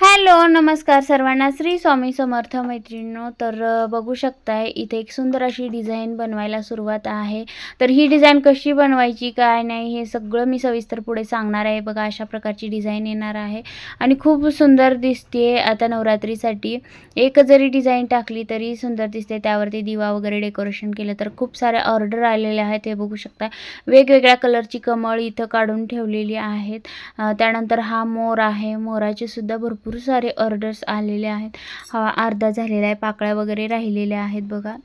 Hi. Hello नमस्कार सर्वांना. श्री स्वामी समर्थ मैत्रिणींनो तर बघू शकताय इथे एक सुंदर अशी डिझाईन बनवायला सुरुवात आहे. तर ही डिझाईन कशी बनवायची काय नाही हे सगळं मी सविस्तर पुढे सांगणार आहे. बघा अशा प्रकारची डिझाईन येणार आहे. आणि खूप सुंदर दिसते आता नवरात्रीसाठी. एक जरी डिझाईन टाकली तरी सुंदर दिसते. त्यावरती दिवा वगैरे डेकोरेशन केलं तर खूप साऱ्या ऑर्डर आलेल्या आहेत. हे बघू शकता वेगवेगळ्या कलरची कमळ इथं काढून ठेवलेली आहेत. त्यानंतर हा मोर आहे. मोराचे सुद्धा भरपूर सारे ऑर्डर्स आलेले आहेत. हा अर्धा झालेला आहे. पाकळ्या वगैरे राहिलेल्या आहेत बघा.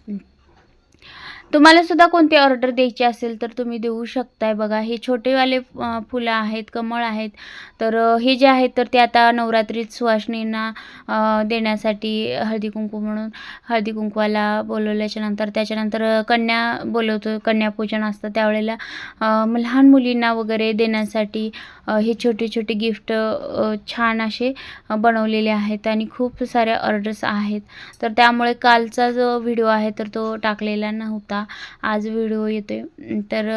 तुम्हाला सुद्धा कोणती ऑर्डर द्यायची असेल तर तुम्ही देऊ शकताय. बघा हे छोटेवाले फुलं आहेत कमळ आहेत. तर हे जे आहेत तर ते आता नवरात्रीत सुवासिनींना देण्यासाठी हळदी कुंकू म्हणून हळदी कुंकवाला बोलवल्याच्या नंतर त्याच्यानंतर कन्या बोलवतो कन्यापूजन असतं. त्यावेळेला लहान मुलींना वगैरे देण्यासाठी हे छोटे छोटे गिफ्ट छान असे बनवलेले आहेत आणि खूप साऱ्या ऑर्डर्स आहेत. तर त्यामुळे कालचा जो व्हिडिओ आहे तर तो टाकलेला नव्हता. आज व्हिडिओ येतोय. आहे तर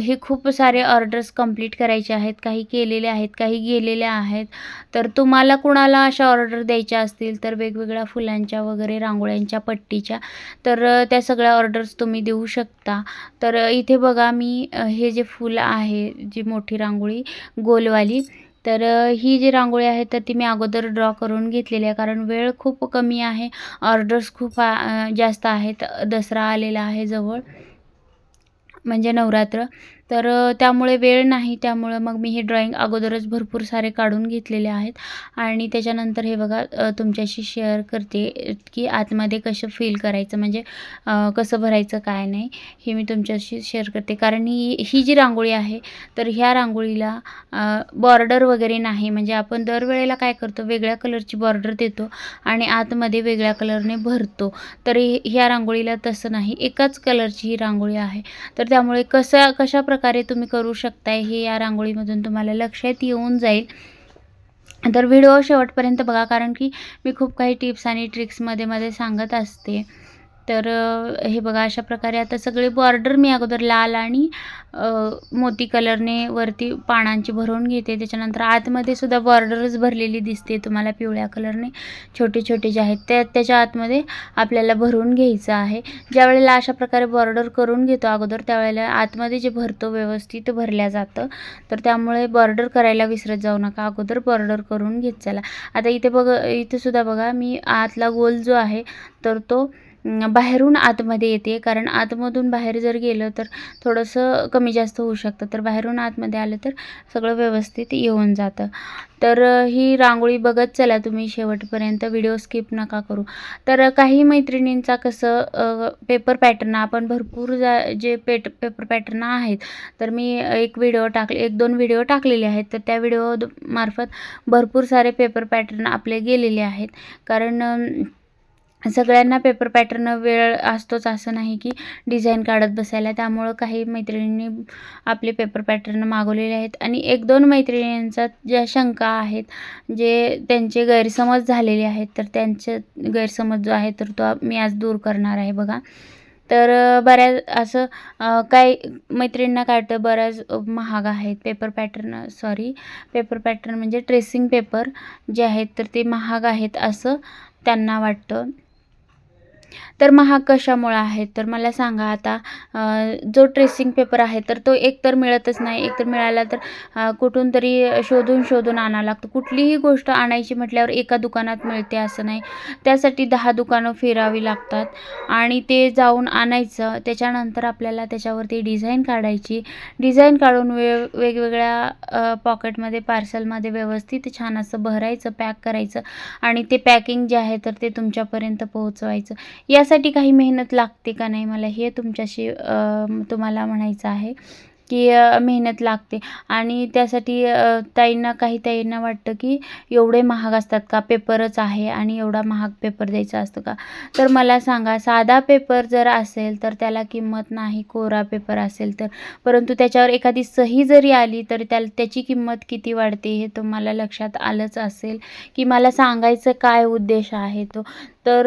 हे खूप सारे ऑर्डर्स कंप्लीट करायचे आहेत. काही केलेले आहेत काही गेलेल्या आहेत. तर तुम्हाला कुणाला अशा ऑर्डर द्यायच्या असतील? तर वेगवेगळ्या फुलांच्या वगैरे रांगोळ्यांच्या पट्टीच्या. तर त्या सगळ्या ऑर्डर्स तुम्ही देऊ शकता. तर इथे बघा मी हे जे फुलं आहे जी मोठी रांगोळी गोलवाली तर ही जी रांगोळी आहे तर ती मी अगोदर ड्रॉ करून घेतलेली आहे. कारण वेळ खूप कमी आहे. ऑर्डर्स खूप जास्त आहेत. दसरा आलेला आहे जवळ. म्हणजे नवरात्र. तर त्यामुळे वेळ नाही. त्यामुळं मग मी हे ड्रॉइंग अगोदरच भरपूर सारे काढून घेतलेले आहेत. आणि त्याच्यानंतर हे बघा तुमच्याशी शेअर करते की आतमध्ये कसं फील करायचं. म्हणजे कसं भरायचं काय नाही हे मी तुमच्याशी शेअर करते. कारण ही ही जी रांगोळी आहे तर ह्या रांगोळीला बॉर्डर वगैरे नाही. म्हणजे आपण दरवेळेला काय करतो वेगळ्या कलरची बॉर्डर देतो आणि आतमध्ये वेगळ्या कलरने भरतो. तर ह्या रांगोळीला तसं नाही. एकाच कलरची ही रांगोळी आहे. तर त्यामुळे कसा कशा प्रकारे तुम्ही करू शकताय हे या रांगोळीमधून तुम्हाला लक्षात येऊन जाईल. तर व्हिडिओ शेवटपर्यंत बघा कारण की मी खूप काही टिप्स आणि ट्रिक्समध्ये मध्ये सांगत असते. तर हे बघा अशा प्रकारे आता सगळे बॉर्डर मी अगोदर लाल आणि मोती कलरने वरती पानांची भरून घेते. त्याच्यानंतर आतमध्ये सुद्धा बॉर्डरच भरलेली दिसते तुम्हाला पिवळ्या कलरने छोटे छोटे जे आहेत त्या त्याच्या आतमध्ये आपल्याला भरून घ्यायचं आहे. ज्या वेळेला अशा प्रकारे बॉर्डर करून घेतो अगोदर त्यावेळेला आतमध्ये जे भरतो व्यवस्थित भरल्या जातं. तर त्यामुळे बॉर्डर करायला विसरत जाऊ नका. अगोदर बॉर्डर करून घेत चला. आता इथे बघ इथे सुद्धा बघा मी आतला गोल जो आहे तर तो बाहेरून आतमध्ये येते. कारण आतमधून बाहेर जर गेलं तर थोडंसं कमी जास्त होऊ शकतं. तर बाहेरून आतमध्ये आलं तर सगळं व्यवस्थित येऊन जातं. तर ही रांगोळी बघत चला तुम्ही शेवटपर्यंत. व्हिडिओ स्किप नका करू. तर काही मैत्रिणींचा कसं पेपर पॅटर्न आपण भरपूर जा जे पेट पेपर पॅटर्न आहेत. तर मी एक व्हिडिओ टाकले एक दोन व्हिडिओ टाकलेले आहेत. तर त्या व्हिडिओ मार्फत भरपूर सारे पेपर पॅटर्न आपले गेलेले आहेत. कारण सगळ्यांना पेपर पॅटर्न वेळ असतोच असं नाही की डिझाईन काढत बसायला. त्यामुळं काही मैत्रिणींनी आपले पेपर पॅटर्न मागवलेले आहेत. आणि एक दोन मैत्रिणींचा ज्या शंका आहेत जे त्यांचे गैरसमज झालेले आहेत तर त्यांचे गैरसमज जो आहे तर तो मी आज दूर करणार आहे बघा. तर बऱ्याच असं काय काही मैत्रिणींना काय वाटतं बऱ्याच महाग आहेत paper pattern sorry paper pattern म्हणजे ट्रेसिंग पेपर जे आहेत तर ते महाग आहेत असं त्यांना वाटतं. तर महाग कशामुळं आहेत तर मला सांगा आता जो ट्रेसिंग पेपर आहे तर तो एकतर मिळतच नाही एकतर मिळाला तर कुठून तरी शोधून शोधून आणावं लागतं. कुठलीही गोष्ट आणायची म्हटल्यावर एका दुकानात मिळते असं नाही. त्यासाठी दहा दुकानं फिरावी लागतात आणि ते जाऊन आणायचं. त्याच्यानंतर आपल्याला त्याच्यावरती डिझाईन काढायची. डिझाईन काढून वे वेगवेगळ्या पॉकेटमध्ये पार्सलमध्ये व्यवस्थित छान असं भरायचं पॅक करायचं आणि ते पॅकिंग जे आहे तर ते तुमच्यापर्यंत पोहोचवायचं. यासाठी काही मेहनत लागते का नाही मला हे तुमच्याशी तुम्हाला म्हणायचं आहे की मेहनत लागते. आणि त्यासाठी ताईंना काही ताईंना वाटतं की एवढे महाग असतात का? पेपरच आहे आणि एवढा महाग पेपर द्यायचा असतो का? तर मला सांगा साधा पेपर जर असेल तर त्याला किंमत नाही कोरा पेपर असेल तर. परंतु त्याच्यावर एखादी सही जरी आली तर त्या त्याची किंमत किती वाढते हे तुम्हाला लक्षात आलंच असेल की मला सांगायचं काय उद्देश आहे तो. तर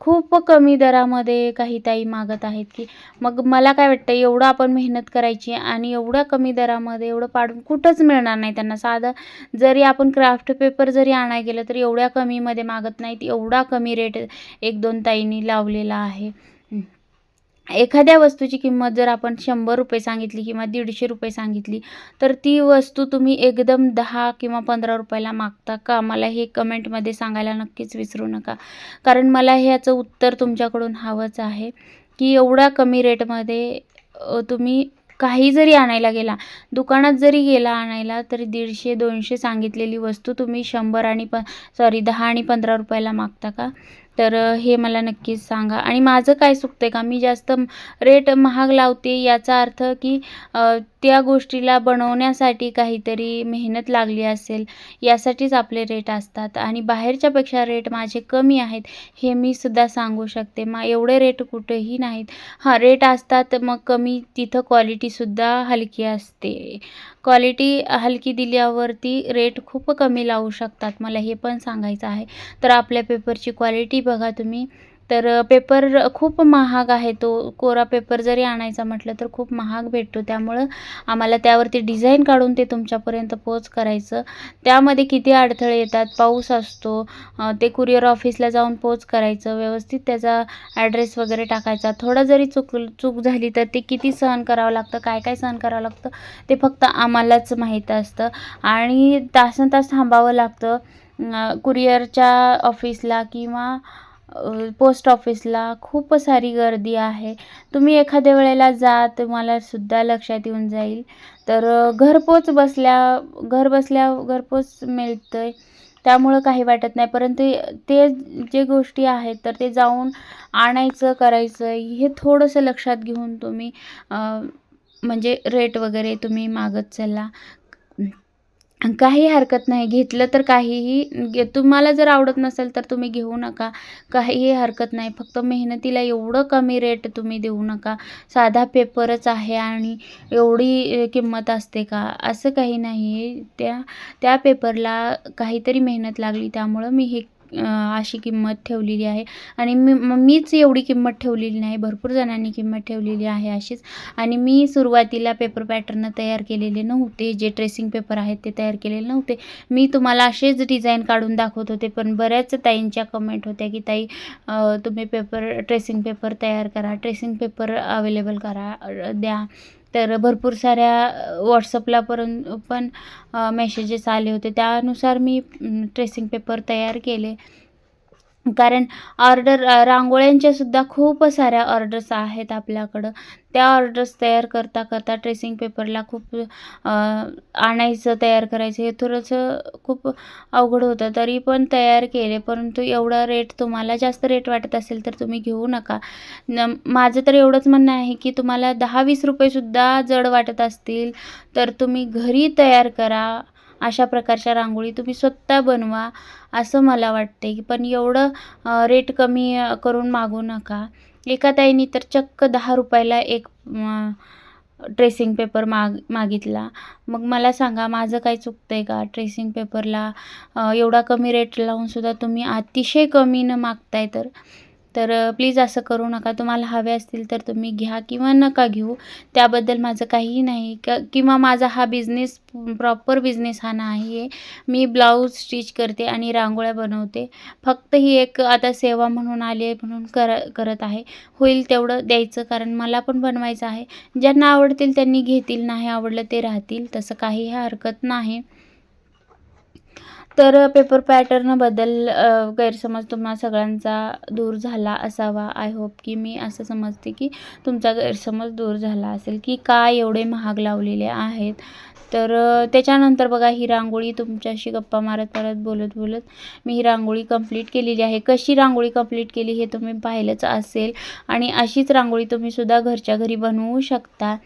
खूप कमी दरामध्ये काही ताई मागत आहेत की मग मला काय वाटतं एवढं आपण मेहनत करायची आणि एवढ्या कमी दरामध्ये एवढं पाडून कुठंच मिळणार नाही त्यांना. साधं जरी आपण क्राफ्ट पेपर जरी आणायला गेलं तर एवढ्या कमीमध्ये मागत नाहीत एवढा कमी रेट एक दोन ताईंनी लावलेला आहे. एखाद्या वस्तूची किंमत जर आपण शंभर रुपये सांगितली किंवा दीडशे रुपये सांगितली तर ती वस्तू तुम्ही एकदम दहा किंवा पंधरा रुपयाला मागता का? मला हे कमेंटमध्ये सांगायला नक्कीच विसरू नका. कारण मला ह्याचं उत्तर तुमच्याकडून हवंच आहे की एवढ्या कमी रेटमध्ये तुम्ही काही जरी आणायला गेला दुकानात जरी गेला आणायला तरी दीडशे दोनशे सांगितलेली वस्तू तुम्ही शंभर आणि प सॉरी दहा आणि पंधरा रुपयाला मागता का? तर हे मला नक्कीच सांगा. आणि माझं काय चुकतं आहे का? मी जास्त रेट महाग लावते याचा अर्थ की त्या गोष्टीला बनवण्यासाठी काहीतरी मेहनत लागली असेल यासाठीच आपले रेट असतात आणि बाहेरच्यापेक्षा रेट माझे कमी आहेत हे मी सुद्धा सांगू शकते. मग एवढे रेट कुठेही नाहीत. हां रेट असतात मग कमी तिथं क्वालिटीसुद्धा हलकी असते. क्वालिटी हलकी दिल्यावरती रेट खूप कमी लावू शकतात मला हे पण सांगायचं आहे. तर आपल्या पेपरची क्वालिटी बघा तुम्ही. तर पेपर खूप महाग आहे. तो कोरा पेपर जरी आणायचा म्हटलं तर खूप महाग भेटतो. त्यामुळं आम्हाला त्यावरती डिझाईन काढून ते तुमच्यापर्यंत पोच करायचं. त्यामध्ये किती अडथळे येतात पाऊस असतो ते कुरिअर ऑफिसला जाऊन पोच करायचं व्यवस्थित त्याचा ॲड्रेस वगैरे टाकायचा. थोडं जरी चुक चूक झाली तर ते किती सहन करावं लागतं काय काय सहन करावं लागतं ते फक्त आम्हालाच माहीत असतं. आणि तासन तास थांबावं लागतं कुरिअरच्या ऑफिसला किंवा पोस्ट ऑफिसला खूप सारी गर्दी आहे. तुम्ही एखाद्या वेळेला जा तुम्हाला सुद्धा लक्षात येऊन जाईल. तर घरपोच बसल्या घर बसल्या घरपोच मिळतं आहे त्यामुळं काही वाटत नाही. परंतु ते जे गोष्टी आहेत तर ते जाऊन आणायचं करायचं हे थोडंसं लक्षात घेऊन तुम्ही म्हणजे रेट वगैरे तुम्ही मागत चला. काही हरकत नाही. घेतलं तर काहीही घे तुम्हाला जर आवडत नसेल तर तुम्ही घेऊ नका. काहीही हरकत नाही. फक्त मेहनतीला एवढं कमी रेट तुम्ही देऊ नका. साधा पेपरच आहे आणि एवढी किंमत असते का? असं काही नाही. आहे त्या त्या पेपरला काहीतरी मेहनत लागली. त्यामुळं मी हे अशी किंमत ठेवलेली आहे. आणि मी मीच एवढी किंमत ठेवलेली नाही. भरपूर जणांनी किंमत ठेवलेली आहे अशीच. आणि मी सुरुवातीला पेपर पॅटर्न तयार केलेले नव्हते. जे ट्रेसिंग पेपर आहेत ते तयार केलेले नव्हते. मी तुम्हाला असेच डिझाईन काढून दाखवत होते पण बऱ्याच ताईंच्या कमेंट होत्या की ताई तुम्ही पेपर ट्रेसिंग पेपर तयार करा. ट्रेसिंग पेपर अवेलेबल करा द्या. तर भरपूर साऱ्या व्हॉट्सअपला पण पण मेसेजेस आले होते. त्यानुसार मी ट्रेसिंग पेपर तयार केले. कारण ऑर्डर रांगोळ्यांच्या सुद्धा खूप साऱ्या ऑर्डर्स आहेत आपल्याकडं. त्या ऑर्डर्स तयार करता करता ट्रेसिंग पेपरला खूप आणायचं तयार करायचं हे थोडंसं खूप अवघड होतं तरी पण तयार केले. परंतु एवढा रेट तुम्हाला जास्त रेट वाटत असेल तर तुम्ही घेऊ नका. न माझं तर एवढंच म्हणणं आहे की तुम्हाला दहा वीस रुपयेसुद्धा जड वाटत असतील तर तुम्ही घरी तयार करा. अशा प्रकारच्या रांगोळी तुम्ही स्वतः बनवा असं मला वाटते की पण एवढं रेट कमी करून मागू नका. एका ताईनी तर चक्क दहा रुपयाला एक ट्रेसिंग पेपर माग मागितला. मग मला सांगा माझं काय चुकतं आहे का ट्रेसिंग पेपरला एवढा कमी रेट लावूनसुद्धा तुम्ही अतिशय कमीनं मागताय तर? तर प्लीज असं करू नका. तुम्हाला हवे असतील तर तुम्ही घ्या किंवा नका घेऊ. त्याबद्दल माझं काहीही नाही. क किंवा माझा हा बिझनेस प्रॉपर बिझनेस हा नाही आहे मी ब्लाऊज स्टिच करते आणि रांगोळ्या बनवते. फक्त ही एक आता सेवा म्हणून आली आहे म्हणून कर करत आहे. होईल तेवढं द्यायचं कारण मला पण बनवायचं आहे. ज्यांना आवडतील त्यांनी घेतील नाही आवडलं ते राहतील. तसं काही हरकत नाही. तर पेपर पॅटर्नबद्दल गैरसमज तुम्हा सगळ्यांचा दूर झाला असावा. आय होप की मी असं समजते की तुमचा गैरसमज दूर झाला असेल की का एवढे महाग लावलेले आहेत. तर त्याच्यानंतर बघा ही रांगोळी तुमच्याशी गप्पा मारत मारत बोलत बोलत मी ही रांगोळी कंप्लीट केलेली आहे. कशी रांगोळी कंप्लीट केली हे तुम्ही पाहिलंच असेल. आणि अशीच रांगोळी तुम्ही सुद्धा घरच्या घरी बनवू शकता.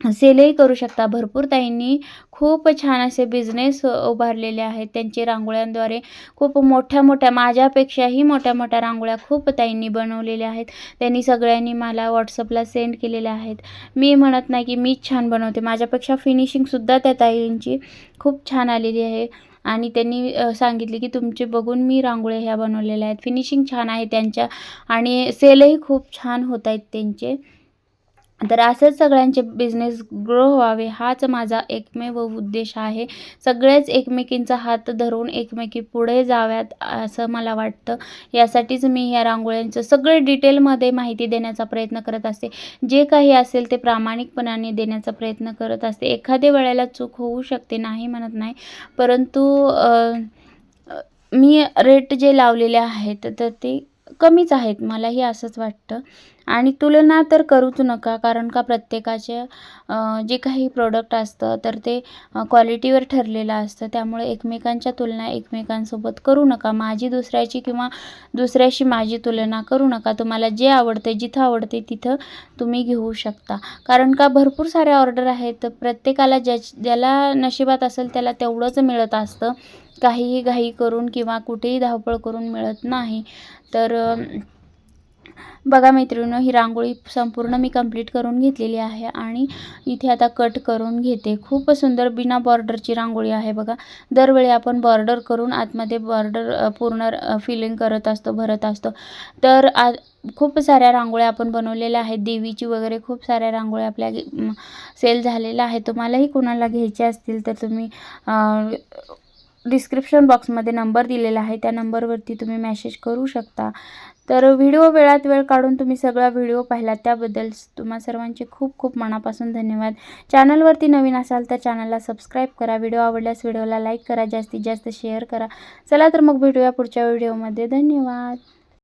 सेलही करू शकता. भरपूर ताईंनी खूप छान असे बिझनेस उभारलेले आहेत. त्यांची रांगोळ्यांद्वारे खूप मोठ्या मोठ्या माझ्यापेक्षाही मोठ्या मोठ्या रांगोळ्या खूप ताईंनी बनवलेल्या आहेत. त्यांनी सगळ्यांनी मला व्हॉट्सअपला सेंड केलेल्या आहेत. मी म्हणत नाही की मीच छान बनवते. माझ्यापेक्षा फिनिशिंगसुद्धा त्या ताईंची खूप छान आलेली आहे. आणि त्यांनी सांगितले की तुमचे बघून मी रांगोळ्या ह्या बनवलेल्या आहेत. फिनिशिंग छान आहे त्यांच्या. आणि सेलही खूप छान होत आहेत त्यांचे. तर असंच सगळ्यांचे बिझनेस ग्रो व्हावे हाच माझा एकमेव उद्देश आहे. सगळेच एकमेकींचा हात धरून एकमेकी पुढे जाव्यात असं मला वाटतं. यासाठीच मी ह्या रांगोळ्यांचं सगळे डिटेलमध्ये माहिती देण्याचा प्रयत्न करत असते. जे काही असेल ते प्रामाणिकपणाने देण्याचा प्रयत्न करत असते. एखाद्या वेळेला चूक होऊ शकते नाही म्हणत नाही. परंतु मी रेट जे लावलेले आहेत तर ते कमीच आहेत मलाही असंच वाटतं. आणि तुलना तर करूच नका कारण का प्रत्येकाचे जे काही प्रोडक्ट असतं तर ते क्वालिटीवर ठरलेलं असतं. त्यामुळे एकमेकांच्या तुलना एकमेकांसोबत करू नका. माझी दुसऱ्याची किंवा दुसऱ्याशी माझी तुलना करू नका. तुम्हाला जे आवडते जिथं आवडते तिथं तुम्ही घेऊ शकता. कारण का भरपूर साऱ्या ऑर्डर आहेत. प्रत्येकाला ज्या ज्याला नशिबात असेल त्याला तेवढंच मिळत असतं. काहीही घाई करून किंवा कुठेही धावपळ करून मिळत नाही. तर बघा मैत्रिणीनं ही रांगोळी संपूर्ण मी कंप्लीट करून घेतलेली आहे आणि इथे आता कट करून घेते. खूप सुंदर बिना बॉर्डरची रांगोळी आहे बघा. दरवेळी आपण बॉर्डर करून आतमध्ये बॉर्डर पूर्ण फिलिंग करत असतो भरत असतो. तर आ खूप साऱ्या रांगोळ्या आपण बनवलेल्या आहेत. देवीची वगैरे खूप साऱ्या रांगोळ्या आपल्या सेल झालेल्या आहेत. तुम्हालाही कोणाला घ्यायच्या असतील तर तुम्ही डिस्क्रिप्शन बॉक्समध्ये नंबर दिलेला आहे. त्या नंबरवरती तुम्ही मॅसेज करू शकता. तर व्हिडिओ वेळात वेळ काढून तुम्ही सगळा व्हिडिओ पाहिला. त्याबद्दल तुम्हा सर्वांचे खूप खूप मनापासून धन्यवाद. चॅनलवरती नवीन असाल तर चॅनलला सबस्क्राईब करा. व्हिडिओ आवडल्यास व्हिडिओला लाईक करा. जास्तीत जास्त शेअर करा. चला तर मग भेटूया पुढच्या व्हिडिओमध्ये धन्यवाद.